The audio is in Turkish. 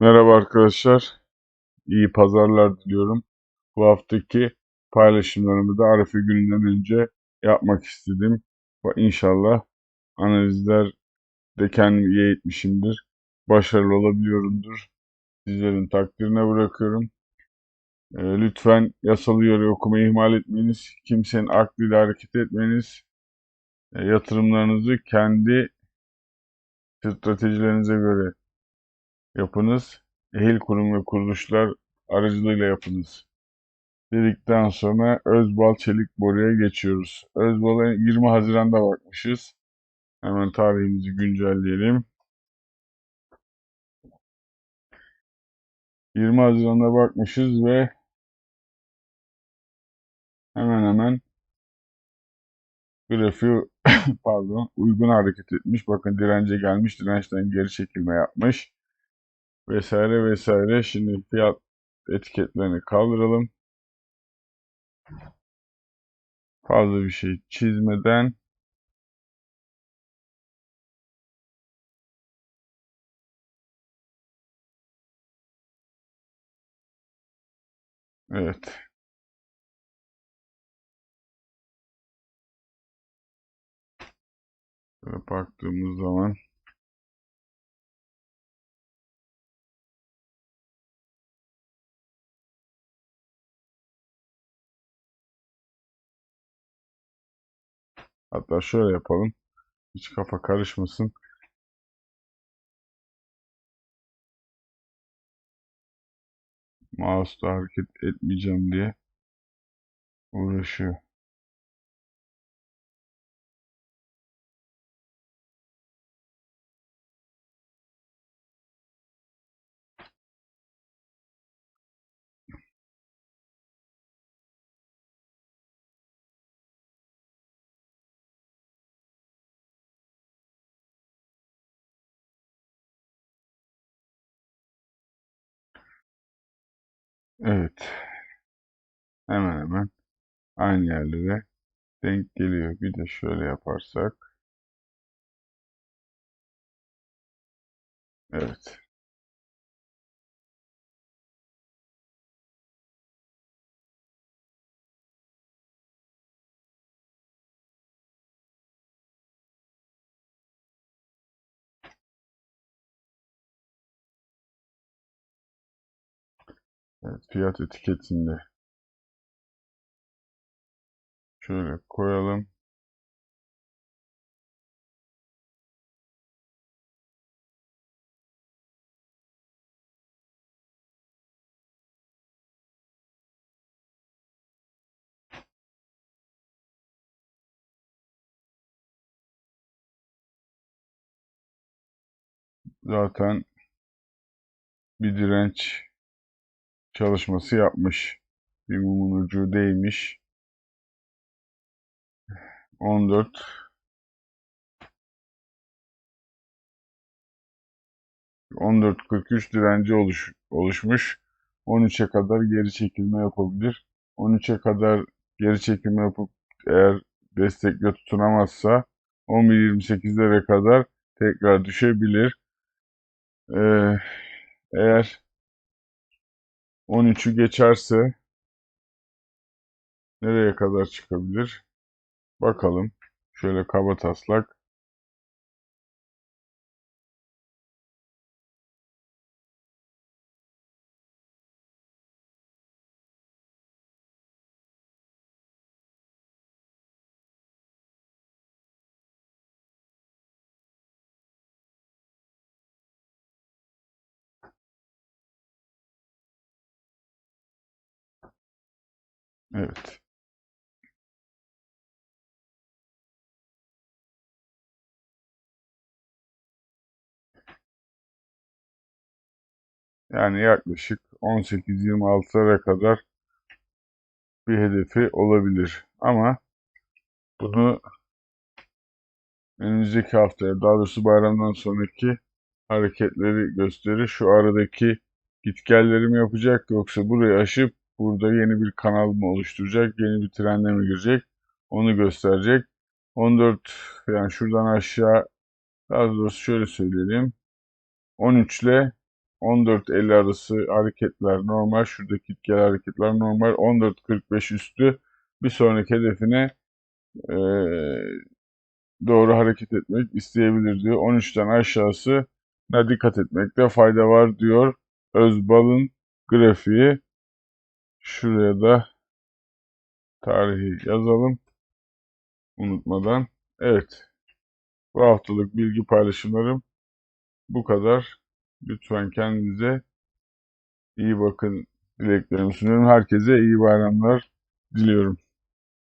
Merhaba arkadaşlar. İyi pazarlar diliyorum. Bu haftaki paylaşımlarımı da Arife gününden önce yapmak istedim. Ve inşallah analizler de kendimi iyi eğitmişimdir. Başarılı olabiliyorumdur. Sizlerin takdirine bırakıyorum. Ee, lütfen yasal uyarı okumayı ihmal etmeyiniz. Kimsenin aklıyla hareket etmeyiniz. E, yatırımlarınızı kendi stratejilerinize göre yapınız. Ehil kurum ve kuruluşlar aracılığıyla yapınız. Dedikten sonra Özbal Çelik Boru'ya geçiyoruz. Özbal'a 20 Haziran'da bakmışız. Hemen tarihimizi güncelleyelim. 20 Haziran'da bakmışız ve hemen hemen grafiği pardon uygun hareket etmiş. Bakın dirence gelmiş. Dirençten geri çekilme yapmış. Vesaire vesaire. Şimdi fiyat etiketlerini kaldıralım. Fazla bir şey çizmeden Evet. Böyle baktığımız zaman hatta şöyle yapalım. Hiç kafa karışmasın. Mouse'da hareket etmeyeceğim diye uğraşıyor. Evet. Hemen hemen aynı yerlere denk geliyor. Bir de şöyle yaparsak. Evet. Evet, fiyat etiketinde şöyle koyalım. Zaten bir direnç çalışması yapmış. Bir mumun ucu değmiş. 14 14.43 direnci oluş, oluşmuş. 13'e kadar geri çekilme yapabilir. 13'e kadar geri çekilme yapıp eğer destekle tutunamazsa 11.28'lere kadar tekrar düşebilir. Ee, eğer 13'ü geçerse nereye kadar çıkabilir? Bakalım. Şöyle kaba taslak. Evet. Yani yaklaşık 18-26'lara kadar bir hedefi olabilir. Ama bunu önümüzdeki haftaya, daha doğrusu bayramdan sonraki hareketleri gösterir. Şu aradaki gitgelleri mi yapacak yoksa burayı aşıp burada yeni bir kanal mı oluşturacak, yeni bir trende mi girecek onu gösterecek. 14 yani şuradan aşağı daha doğrusu şöyle söyleyelim. 13 ile 14.50 arası hareketler normal. Şuradaki gel hareketler normal. 14.45 üstü bir sonraki hedefine e, doğru hareket etmek isteyebilir diyor. 13'ten aşağısı ne dikkat etmekte fayda var diyor. Özbal'ın grafiği. Şuraya da tarihi yazalım. Unutmadan. Evet. Bu haftalık bilgi paylaşımlarım bu kadar. Lütfen kendinize iyi bakın dileklerimi sunuyorum. Herkese iyi bayramlar diliyorum.